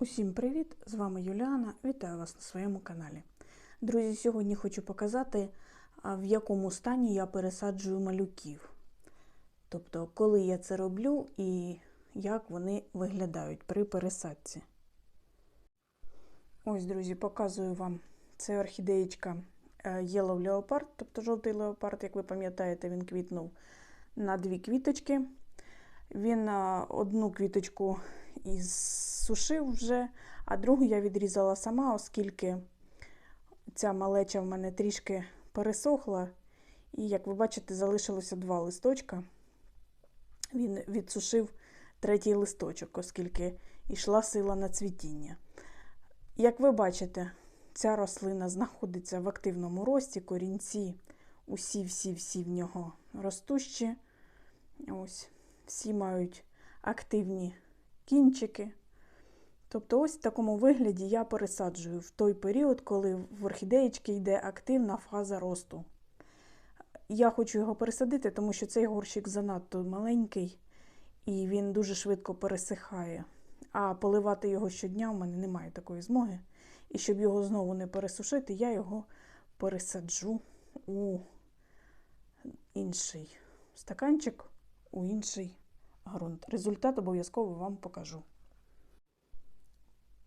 Усім привіт! З вами Юліана. Вітаю вас на своєму каналі. Друзі, сьогодні хочу показати, в якому стані я пересаджую малюків. Тобто, коли я це роблю і як вони виглядають при пересадці. Ось, друзі, показую вам. Це орхідеєчка е, Yellow Leopard, тобто жовтий леопард, як ви пам'ятаєте, він квітнув на дві квіточки. Він одну квіточку із сушив вже, а другу я відрізала сама, оскільки ця малеча в мене трішки пересохла. І, як ви бачите, залишилося два листочка. Він відсушив третій листочок, оскільки йшла сила на цвітіння. Як ви бачите, ця рослина знаходиться в активному рості, корінці усі-всі-всі в нього ростущі. Ось, всі мають активні кінчики. Тобто, ось в такому вигляді я пересаджую в той період, коли в орхідеєчки йде активна фаза росту. Я хочу його пересадити, тому що цей горщик занадто маленький і він дуже швидко пересихає. А поливати його щодня у мене немає такої змоги. І щоб його знову не пересушити, я його пересаджу у інший стаканчик, у інший ґрунт. Результат обов'язково вам покажу.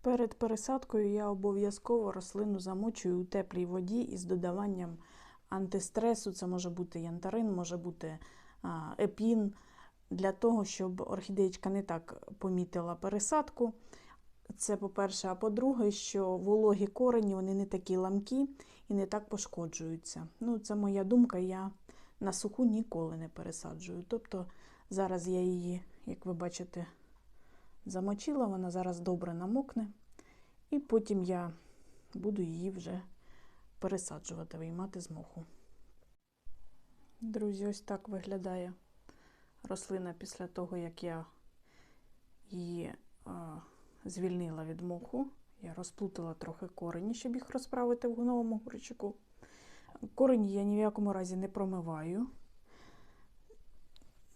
Перед пересадкою я обов'язково рослину замочую у теплій воді із додаванням антистресу. Це може бути янтарин, може бути епін, для того, щоб орхідеєчка не так помітила пересадку. Це по-перше, а по-друге, що вологі корені вони не такі ламкі і не так пошкоджуються. Ну, Це моя думка, я на суху ніколи не пересаджую. Тобто зараз я її, як ви бачите, замочила, вона зараз добре намокне, і потім я буду її вже пересаджувати, виймати з моху. Друзі, ось так виглядає рослина після того, як я її а, звільнила від моху. Я розплутала трохи корені, щоб їх розправити в новому горщику. Корені я ні в якому разі не промиваю,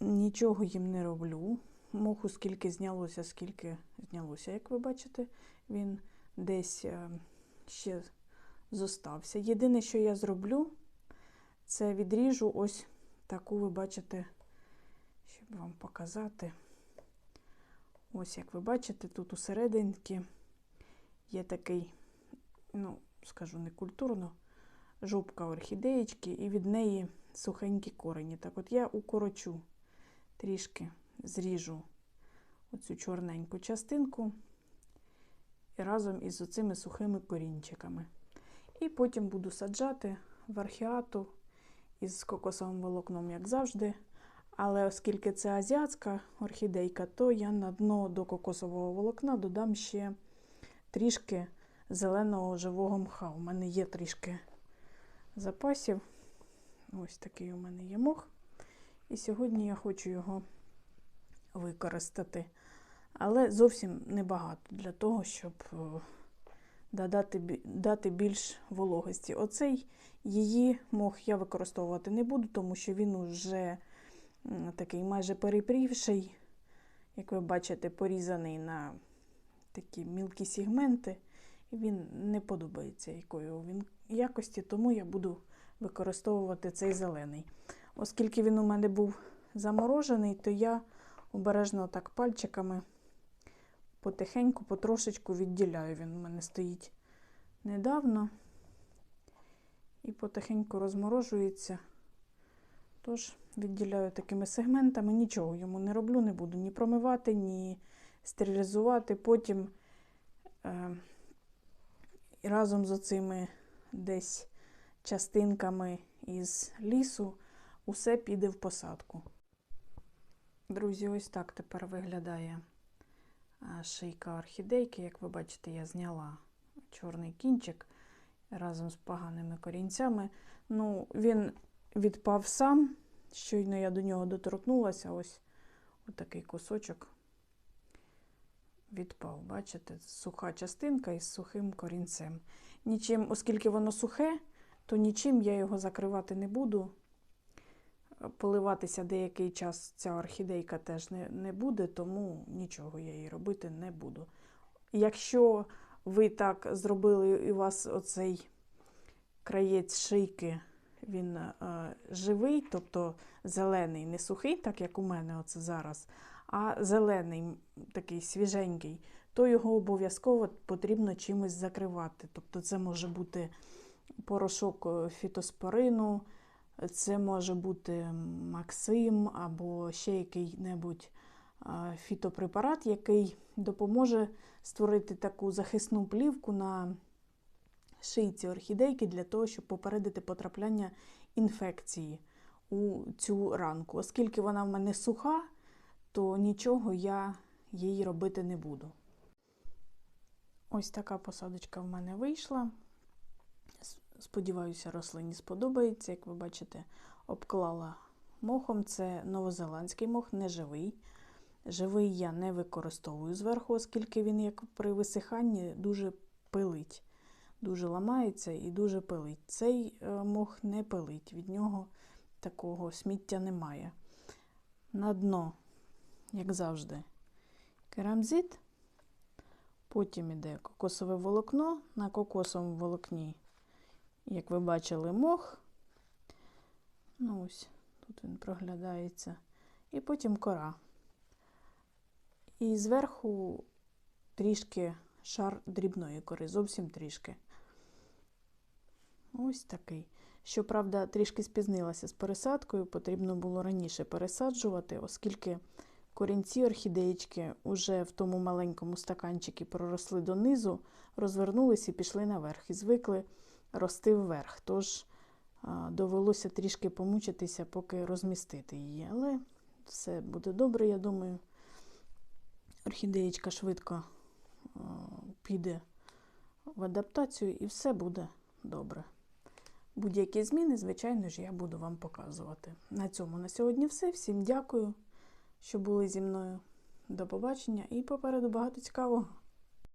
нічого їм не роблю. Моху скільки знялося, скільки знялося, як ви бачите, він десь ще зостався. Єдине, що я зроблю, це відріжу ось таку, ви бачите, щоб вам показати. Ось, як ви бачите, тут усерединки є такий, ну, скажу не культурно, жопка орхідеєчки, і від неї сухенькі корені. Так от я укорочу трішки зріжу оцю чорненьку частинку і разом із оцими сухими корінчиками. І потім буду саджати в архіату із кокосовим волокном, як завжди. Але оскільки це азіатська орхідейка, то я на дно до кокосового волокна додам ще трішки зеленого живого мха. У мене є трішки запасів. Ось такий у мене є мох. І сьогодні я хочу його використати. Але зовсім небагато для того, щоб додати, дати більш вологості. Оцей її мох я використовувати не буду, тому що він уже такий майже перепрівший, як ви бачите, порізаний на такі мілкі сегменти. І він не подобається якою він якості, тому я буду використовувати цей зелений. Оскільки він у мене був заморожений, то я обережно так пальчиками потихеньку, потрошечку відділяю. Він у мене стоїть недавно і потихеньку розморожується. Тож, відділяю такими сегментами, нічого йому не роблю, не буду ні промивати, ні стерилізувати. Потім е, разом з оцими десь частинками із лісу усе піде в посадку. Друзі, ось так тепер виглядає шийка орхідейки. Як ви бачите, я зняла чорний кінчик разом з поганими корінцями. Ну, Він відпав сам. Щойно я до нього доторкнулася, ось отакий кусочок відпав. Бачите, суха частинка із сухим корінцем. Нічим, Оскільки воно сухе, то нічим я його закривати не буду. Поливатися деякий час ця орхідейка теж не, не буде, тому нічого я їй робити не буду. Якщо ви так зробили, і у вас оцей краєць шийки, він е, живий, тобто зелений, не сухий, так як у мене оце зараз, а зелений, такий свіженький, то його обов'язково потрібно чимось закривати. Тобто це може бути порошок е, фітоспорину, це може бути Максим або ще який-небудь фітопрепарат, який допоможе створити таку захисну плівку на шийці орхідейки для того, щоб попередити потрапляння інфекції у цю ранку. Оскільки вона в мене суха, то нічого я їй робити не буду. Ось така посадочка в мене вийшла. Сподіваюся, рослині сподобається. Як ви бачите, обклала мохом. Це новозеландський мох, не живий. Живий я не використовую зверху, оскільки він, як при висиханні, дуже пилить. Дуже ламається і дуже пилить. Цей е, мох не пилить, від нього такого сміття немає. На дно, як завжди, керамзит. Потім іде кокосове волокно. На кокосовому волокні, як ви бачили, мох. Ну ось, тут він проглядається. І потім кора. І зверху трішки шар дрібної кори, зовсім трішки. Ось такий. Щоправда, трішки спізнилася з пересадкою, потрібно було раніше пересаджувати, оскільки корінці орхідеєчки уже в тому маленькому стаканчикі проросли донизу, розвернулись і пішли наверх, і звикли рости вверх. Тож довелося трішки помучитися, поки розмістити її. Але все буде добре, я думаю. Орхідеєчка швидко піде в адаптацію і все буде добре. Будь-які зміни, звичайно ж, я буду вам показувати. На цьому на сьогодні все. Всім дякую, що були зі мною. До побачення і попереду багато цікавого.